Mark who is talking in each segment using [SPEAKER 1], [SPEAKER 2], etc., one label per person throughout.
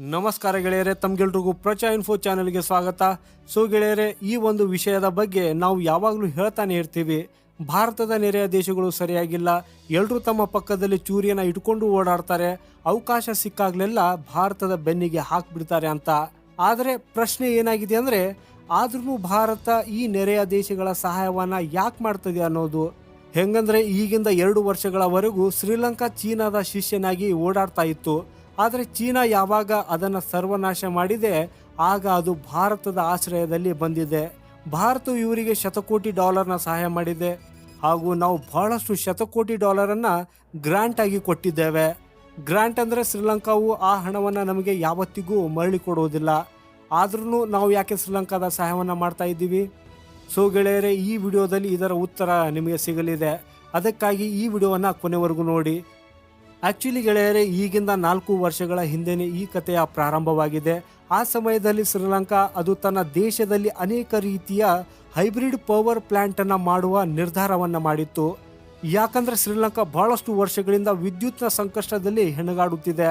[SPEAKER 1] ನಮಸ್ಕಾರ ಗೆಳೆಯರೆ, ತಮ್ಗೆಲ್ರಿಗೂ ಪ್ರಚಾ ಇನ್ಫೋ ಚಾನೆಲ್ಗೆ ಸ್ವಾಗತ. ಸೊ ಗೆಳೆಯರೆ, ಈ ಒಂದು ವಿಷಯದ ಬಗ್ಗೆ ನಾವು ಯಾವಾಗಲೂ ಹೇಳ್ತಾನೆ ಇರ್ತೀವಿ. ಭಾರತದ ನೆರೆಯ ದೇಶಗಳು ಸರಿಯಾಗಿಲ್ಲ. ಎಲ್ಲರೂ ತಮ್ಮ ಪಕ್ಕದಲ್ಲಿ ಚೂರಿಯನ್ನು ಇಟ್ಕೊಂಡು ಓಡಾಡ್ತಾರೆ. ಅವಕಾಶ ಸಿಕ್ಕಾಗಲೆಲ್ಲ ಭಾರತದ ಬೆನ್ನಿಗೆ ಹಾಕ್ಬಿಡ್ತಾರೆ ಅಂತ. ಆದರೆ ಪ್ರಶ್ನೆ ಏನಾಗಿದೆ ಅಂದರೆ ಆದ್ರೂ ಭಾರತ ಈ ನೆರೆಯ ದೇಶಗಳ ಸಹಾಯವನ್ನು ಯಾಕೆ ಮಾಡ್ತದೆ ಅನ್ನೋದು. ಹೆಂಗಂದ್ರೆ ಈಗಿಂದ ಎರಡು ವರ್ಷಗಳವರೆಗೂ ಶ್ರೀಲಂಕಾ ಚೀನಾದ ಶಿಷ್ಯನಾಗಿ ಓಡಾಡ್ತಾ ಇತ್ತು. ಆದರೆ ಚೀನಾ ಯಾವಾಗ ಅದನ್ನು ಸರ್ವನಾಶ ಮಾಡಿದೆ, ಆಗ ಅದು ಭಾರತದ ಆಶ್ರಯದಲ್ಲಿ ಬಂದಿದೆ. ಭಾರತ ಇವರಿಗೆ ಶತಕೋಟಿ ಡಾಲರ್ನ ಸಹಾಯ ಮಾಡಿದೆ. ಹಾಗೂ ನಾವು ಬಹಳಷ್ಟು ಶತಕೋಟಿ ಡಾಲರನ್ನು ಗ್ರಾಂಟ್ ಆಗಿ ಕೊಟ್ಟಿದ್ದೇವೆ. ಗ್ರಾಂಟ್ ಅಂದರೆ ಶ್ರೀಲಂಕಾವು ಆ ಹಣವನ್ನು ನಮಗೆ ಯಾವತ್ತಿಗೂ ಮರಳಿ ಕೊಡುವುದಿಲ್ಲ. ಆದ್ರೂ ನಾವು ಯಾಕೆ ಶ್ರೀಲಂಕಾದ ಸಹಾಯವನ್ನು ಮಾಡ್ತಾ ಇದ್ದೀವಿ? ಸೊ ಗೆಳೆಯರೆ, ಈ ವಿಡಿಯೋದಲ್ಲಿ ಇದರ ಉತ್ತರ ನಿಮಗೆ ಸಿಗಲಿದೆ. ಅದಕ್ಕಾಗಿ ಈ ವಿಡಿಯೋವನ್ನು ಕೊನೆವರೆಗೂ ನೋಡಿ. ಆಕ್ಚುಲಿ ಗೆಳೆಯರೆ, ಈಗಿಂದ ನಾಲ್ಕು ವರ್ಷಗಳ ಹಿಂದೆನೇ ಈ ಕಥೆಯ ಪ್ರಾರಂಭವಾಗಿದೆ. ಆ ಸಮಯದಲ್ಲಿ ಶ್ರೀಲಂಕಾ ಅದು ತನ್ನ ದೇಶದಲ್ಲಿ ಅನೇಕ ರೀತಿಯ ಹೈಬ್ರಿಡ್ ಪವರ್ ಪ್ಲಾಂಟ್ ಅನ್ನ ಮಾಡುವ ನಿರ್ಧಾರವನ್ನು ಮಾಡಿತ್ತು. ಯಾಕಂದ್ರೆ ಶ್ರೀಲಂಕಾ ಬಹಳಷ್ಟು ವರ್ಷಗಳಿಂದ ವಿದ್ಯುತ್ನ ಸಂಕಷ್ಟದಲ್ಲಿ ಹೆಣಗಾಡುತ್ತಿದೆ.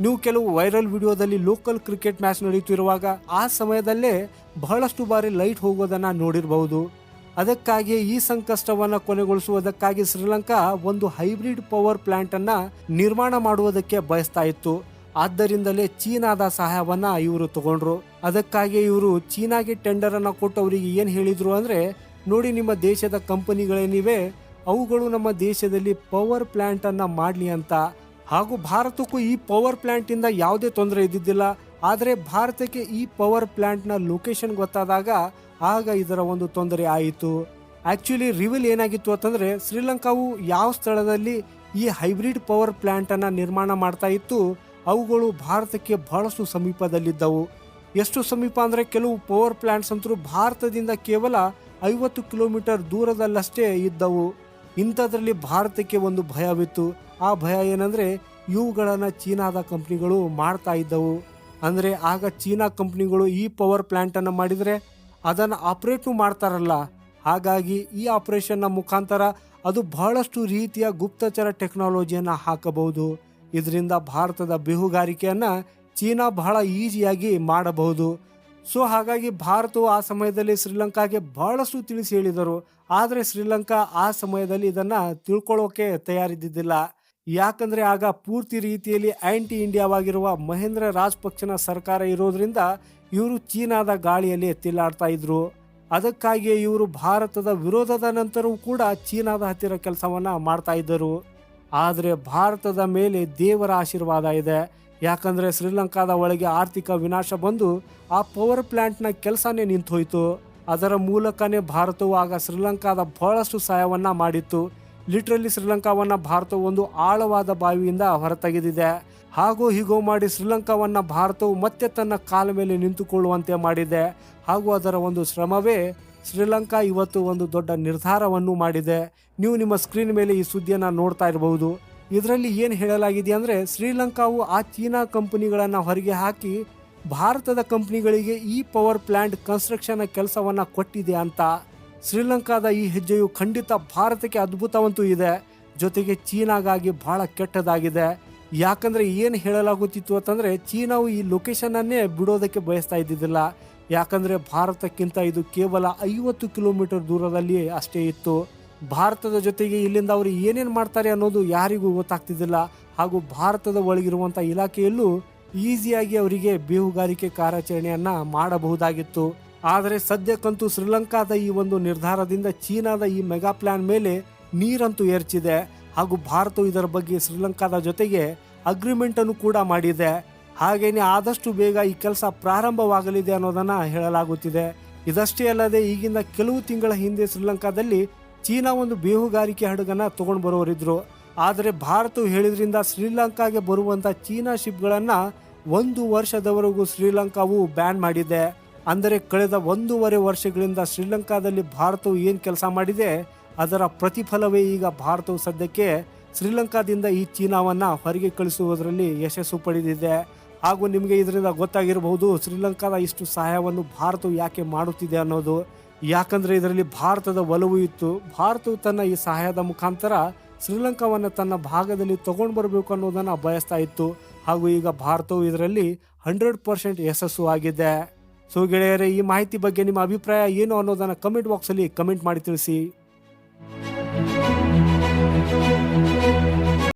[SPEAKER 1] ನೀವು ಕೆಲವು ವೈರಲ್ ವಿಡಿಯೋದಲ್ಲಿ ಲೋಕಲ್ ಕ್ರಿಕೆಟ್ ಮ್ಯಾಚ್ ನಡೆಯುತ್ತಿರುವಾಗ ಆ ಸಮಯದಲ್ಲೇ ಬಹಳಷ್ಟು ಬಾರಿ ಲೈಟ್ ಹೋಗೋದನ್ನ ನೋಡಿರಬಹುದು. ಅದಕ್ಕಾಗಿ ಈ ಸಂಕಷ್ಟವನ್ನು ಕೊನೆಗೊಳಿಸುವುದಕ್ಕಾಗಿ ಶ್ರೀಲಂಕಾ ಒಂದು ಹೈಬ್ರಿಡ್ ಪವರ್ ಪ್ಲಾಂಟ್ ಅನ್ನ ನಿರ್ಮಾಣ ಮಾಡುವುದಕ್ಕೆ ಬಯಸ್ತಾ ಇತ್ತು. ಆದ್ದರಿಂದಲೇ ಚೀನಾದ ಸಹಾಯವನ್ನ ಇವರು ತಗೊಂಡ್ರು. ಅದಕ್ಕಾಗಿ ಇವರು ಚೀನಾಗೆ ಟೆಂಡರ್ ಅನ್ನ ಕೊಟ್ಟು ಅವರಿಗೆ ಏನ್ ಹೇಳಿದ್ರು ಅಂದ್ರೆ, ನೋಡಿ ನಿಮ್ಮ ದೇಶದ ಕಂಪನಿಗಳೇನಿವೆ, ಅವುಗಳು ನಮ್ಮ ದೇಶದಲ್ಲಿ ಪವರ್ ಪ್ಲಾಂಟ್ ಅನ್ನ ಮಾಡ್ಲಿ ಅಂತ. ಹಾಗೂ ಭಾರತಕ್ಕೂ ಈ ಪವರ್ ಪ್ಲಾಂಟ್ ಇಂದ ಯಾವುದೇ ತೊಂದರೆ ಇದ್ದಿದ್ದಿಲ್ಲ. ಆದರೆ ಭಾರತಕ್ಕೆ ಈ ಪವರ್ ಪ್ಲಾಂಟ್ನ ಲೊಕೇಶನ್ ಗೊತ್ತಾದಾಗ ಆಗ ಇದರ ಒಂದು ತೊಂದರೆ ಆಯಿತು. ಆಕ್ಚುಲಿ ರಿವಿಲ್ ಏನಾಗಿತ್ತು ಅಂತಂದ್ರೆ ಶ್ರೀಲಂಕಾವು ಯಾವ ಸ್ಥಳದಲ್ಲಿ ಈ ಹೈಬ್ರಿಡ್ ಪವರ್ ಪ್ಲಾಂಟ್ ಅನ್ನ ನಿರ್ಮಾಣ ಮಾಡ್ತಾ ಇತ್ತು, ಅವುಗಳು ಭಾರತಕ್ಕೆ ಬಹಳಷ್ಟು ಸಮೀಪದಲ್ಲಿದ್ದವು. ಎಷ್ಟು ಸಮೀಪ ಅಂದ್ರೆ ಕೆಲವು ಪವರ್ ಪ್ಲಾಂಟ್ಸ್ ಅಂತೂ ಭಾರತದಿಂದ ಕೇವಲ ಐವತ್ತು ಕಿಲೋಮೀಟರ್ ದೂರದಲ್ಲಷ್ಟೇ ಇದ್ದವು. ಇಂಥದ್ರಲ್ಲಿ ಭಾರತಕ್ಕೆ ಒಂದು ಭಯವಿತ್ತು. ಆ ಭಯ ಏನಂದ್ರೆ ಇವುಗಳನ್ನು ಚೀನಾದ ಕಂಪ್ನಿಗಳು ಮಾಡ್ತಾ ಇದ್ದವು. ಅಂದ್ರೆ ಆಗ ಚೀನಾ ಕಂಪ್ನಿಗಳು ಈ ಪವರ್ ಪ್ಲ್ಯಾಂಟನ್ನು ಮಾಡಿದ್ರೆ ಅದನ್ನು ಆಪ್ರೇಟು ಮಾಡ್ತಾರಲ್ಲ, ಹಾಗಾಗಿ ಈ ಆಪರೇಷನ್ನ ಮುಖಾಂತರ ಅದು ಬಹಳಷ್ಟು ರೀತಿಯ ಗುಪ್ತಚರ ಟೆಕ್ನಾಲಜಿಯನ್ನು ಹಾಕಬಹುದು. ಇದರಿಂದ ಭಾರತದ ಬೇಹುಗಾರಿಕೆಯನ್ನು ಚೀನಾ ಬಹಳ ಈಸಿಯಾಗಿ ಮಾಡಬಹುದು. ಸೊ ಹಾಗಾಗಿ ಭಾರತವು ಆ ಸಮಯದಲ್ಲಿ ಶ್ರೀಲಂಕಾಗೆ ಬಹಳಷ್ಟು ತಿಳಿಸಿ ಹೇಳಿದರು. ಆದರೆ ಶ್ರೀಲಂಕಾ ಆ ಸಮಯದಲ್ಲಿ ಇದನ್ನು ತಿಳ್ಕೊಳ್ಳೋಕೆ ತಯಾರಿದ್ದಿದ್ದಿಲ್ಲ. ಯಾಕಂದ್ರೆ ಆಗ ಪೂರ್ತಿ ರೀತಿಯಲ್ಲಿ ಆ್ಯಂಟಿ ಇಂಡಿಯಾವಾಗಿರುವ ಮಹೇಂದ್ರ ರಾಜಪಕ್ಷನ ಸರ್ಕಾರ ಇರೋದ್ರಿಂದ ಇವರು ಚೀನಾದ ಗಾಳಿಯಲ್ಲಿ ಎತ್ತಿಲಾಡ್ತಾ ಇದ್ರು. ಅದಕ್ಕಾಗಿಯೇ ಇವರು ಭಾರತದ ವಿರೋಧದ ನಂತರವೂ ಕೂಡ ಚೀನಾದ ಹತ್ತಿರ ಕೆಲಸವನ್ನು ಮಾಡ್ತಾ ಇದ್ದರು. ಆದರೆ ಭಾರತದ ಮೇಲೆ ದೇವರ ಆಶೀರ್ವಾದ ಇದೆ. ಯಾಕಂದರೆ ಶ್ರೀಲಂಕಾದ ಒಳಗೆ ಆರ್ಥಿಕ ವಿನಾಶ ಬಂದು ಆ ಪವರ್ ಪ್ಲ್ಯಾಂಟ್ನ ಕೆಲಸನೇ ನಿಂತು ಹೋಯಿತು ಅದರ ಮೂಲಕನೇ ಭಾರತವು ಆಗ ಶ್ರೀಲಂಕಾದ ಬಹಳಷ್ಟು ಸಹಾಯವನ್ನು ಮಾಡಿತ್ತು. ಲಿಟ್ರಲಿ ಶ್ರೀಲಂಕಾವನ್ನ ಭಾರತವು ಒಂದು ಆಳವಾದ ಬಾವಿಯಿಂದ ಹೊರತೆಗೆದಿದೆ. ಹಾಗೂ ಹೀಗೋ ಮಾಡಿ ಶ್ರೀಲಂಕಾವನ್ನ ಭಾರತವು ಮತ್ತೆ ತನ್ನ ಕಾಲ ಮೇಲೆ ನಿಂತುಕೊಳ್ಳುವಂತೆ ಮಾಡಿದೆ. ಹಾಗೂ ಅದರ ಒಂದು ಶ್ರಮವೇ ಶ್ರೀಲಂಕಾ ಇವತ್ತು ಒಂದು ದೊಡ್ಡ ನಿರ್ಧಾರವನ್ನು ಮಾಡಿದೆ. ನೀವು ನಿಮ್ಮ ಸ್ಕ್ರೀನ್ ಮೇಲೆ ಈ ಸುದ್ದಿಯನ್ನು ನೋಡ್ತಾ ಇರಬಹುದು. ಇದರಲ್ಲಿ ಏನು ಹೇಳಲಾಗಿದೆ ಅಂದರೆ ಶ್ರೀಲಂಕಾವು ಆ ಚೀನಾ ಕಂಪನಿಗಳನ್ನು ಹೊರಗೆ ಹಾಕಿ ಭಾರತದ ಕಂಪನಿಗಳಿಗೆ ಈ ಪವರ್ ಪ್ಲಾಂಟ್ ಕನ್ಸ್ಟ್ರಕ್ಷನ್ ಕೆಲಸವನ್ನ ಕೊಟ್ಟಿದೆ ಅಂತ. ಶ್ರೀಲಂಕಾದ ಈ ಹೆಜ್ಜೆಯು ಖಂಡಿತ ಭಾರತಕ್ಕೆ ಅದ್ಭುತವಂತೂ ಇದೆ. ಜೊತೆಗೆ ಚೀನಾಗಾಗಿ ಬಹಳ ಕೆಟ್ಟದಾಗಿದೆ. ಯಾಕಂದರೆ ಏನು ಹೇಳಲಾಗುತ್ತಿತ್ತು ಅಂತಂದರೆ ಚೀನಾವು ಈ ಲೊಕೇಶನನ್ನೇ ಬಿಡೋದಕ್ಕೆ ಬಯಸ್ತಾ ಇದ್ದಿದ್ದಿಲ್ಲ. ಯಾಕಂದರೆ ಭಾರತಕ್ಕಿಂತ ಇದು ಕೇವಲ ಐವತ್ತು ಕಿಲೋಮೀಟರ್ ದೂರದಲ್ಲಿ ಅಷ್ಟೇ ಇತ್ತು. ಭಾರತದ ಜೊತೆಗೆ ಇಲ್ಲಿಂದ ಅವರು ಏನೇನು ಮಾಡ್ತಾರೆ ಅನ್ನೋದು ಯಾರಿಗೂ ಗೊತ್ತಾಗ್ತಿದ್ದಿಲ್ಲ. ಹಾಗೂ ಭಾರತದ ಒಳಗಿರುವಂಥ ಇಲಾಖೆಯಲ್ಲೂ ಈಸಿಯಾಗಿ ಅವರಿಗೆ ಬೇಹುಗಾರಿಕೆ ಕಾರ್ಯಾಚರಣೆಯನ್ನು ಮಾಡಬಹುದಾಗಿತ್ತು. ಆದರೆ ಸದ್ಯಕ್ಕಂತೂ ಶ್ರೀಲಂಕಾದ ಈ ಒಂದು ನಿರ್ಧಾರದಿಂದ ಚೀನಾದ ಈ ಮೆಗಾ ಪ್ಲಾನ್ ಮೇಲೆ ನೀರಂತೂ ಏರ್ಚಿದೆ ಹಾಗೂ ಭಾರತವು ಇದರ ಬಗ್ಗೆ ಶ್ರೀಲಂಕಾದ ಜೊತೆಗೆ ಅಗ್ರಿಮೆಂಟ್ ಅನ್ನು ಕೂಡ ಮಾಡಿದೆ. ಹಾಗೇನೆ ಆದಷ್ಟು ಬೇಗ ಈ ಕೆಲಸ ಪ್ರಾರಂಭವಾಗಲಿದೆ ಅನ್ನೋದನ್ನ ಹೇಳಲಾಗುತ್ತಿದೆ. ಇದಷ್ಟೇ ಅಲ್ಲದೆ ಈಗಿಂದ ಕೆಲವು ತಿಂಗಳ ಹಿಂದೆ ಶ್ರೀಲಂಕಾದಲ್ಲಿ ಚೀನಾ ಒಂದು ಬೇಹುಗಾರಿಕೆ ಹಡಗನ್ನ ತಗೊಂಡು ಬರೋರಿದ್ರು. ಆದರೆ ಭಾರತವು ಹೇಳಿದ್ರಿಂದ ಶ್ರೀಲಂಕಾಗೆ ಬರುವಂತ ಚೀನಾ ಶಿಪ್ಗಳನ್ನ ಒಂದು ವರ್ಷದವರೆಗೂ ಶ್ರೀಲಂಕಾವು ಬ್ಯಾನ್ ಮಾಡಿದೆ. ಅಂದರೆ ಕಳೆದ ಒಂದೂವರೆ ವರ್ಷಗಳಿಂದ ಶ್ರೀಲಂಕಾದಲ್ಲಿ ಭಾರತವು ಏನು ಕೆಲಸ ಮಾಡಿದೆ, ಅದರ ಪ್ರತಿಫಲವೇ ಈಗ ಭಾರತವು ಸದ್ಯಕ್ಕೆ ಶ್ರೀಲಂಕಾದಿಂದ ಈ ಚೀನಾವನ್ನು ಹೊರಗೆ ಕಳಿಸುವುದರಲ್ಲಿ ಯಶಸ್ಸು ಪಡೆದಿದೆ. ಹಾಗೂ ನಿಮಗೆ ಇದರಿಂದ ಗೊತ್ತಾಗಿರಬಹುದು, ಶ್ರೀಲಂಕಾದ ಇಷ್ಟು ಸಹಾಯವನ್ನು ಭಾರತವು ಯಾಕೆ ಮಾಡುತ್ತಿದೆ ಅನ್ನೋದು. ಯಾಕಂದರೆ ಇದರಲ್ಲಿ ಭಾರತದ ಒಲವು ಇತ್ತು. ಭಾರತವು ತನ್ನ ಈ ಸಹಾಯದ ಮುಖಾಂತರ ಶ್ರೀಲಂಕಾವನ್ನು ತನ್ನ ಭಾಗದಲ್ಲಿ ತಗೊಂಡು ಬರಬೇಕು ಅನ್ನೋದನ್ನು ಬಯಸ್ತಾ ಇತ್ತು. ಹಾಗೂ ಈಗ ಭಾರತವು ಇದರಲ್ಲಿ ಹಂಡ್ರೆಡ್ ಪರ್ಸೆಂಟ್ ಯಶಸ್ಸು ಆಗಿದೆ. ಸೊ ಗೆಳೆಯರೇ ಈ ಮಾಹಿತಿ ಬಗ್ಗೆ ನಿಮ್ಮ ಅಭಿಪ್ರಾಯ ಏನು ಅನ್ನೋದನ್ನು ಕಮೆಂಟ್ ಬಾಕ್ಸಲ್ಲಿ ಕಮೆಂಟ್ ಮಾಡಿ ತಿಳಿಸಿ.